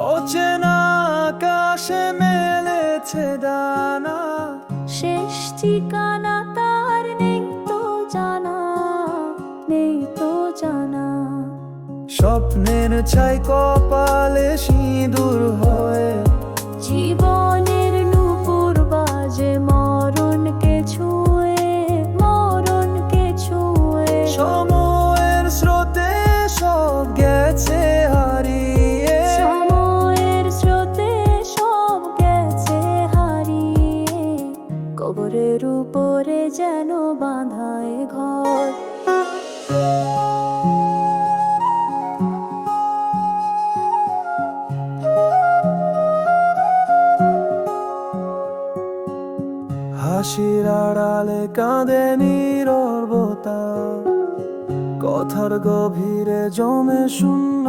অচেনা আকাশে মেলেছে দানা শেষ ঠিকানা তার নেই তো জানা নেই তো জানা। স্বপ্নের ছাই কপালে কবরের উপরে যেন বাঁধায় ঘর। হাসির আড়ালে কাঁদে নীরবতা। কথার গভীরে জমে শূন্য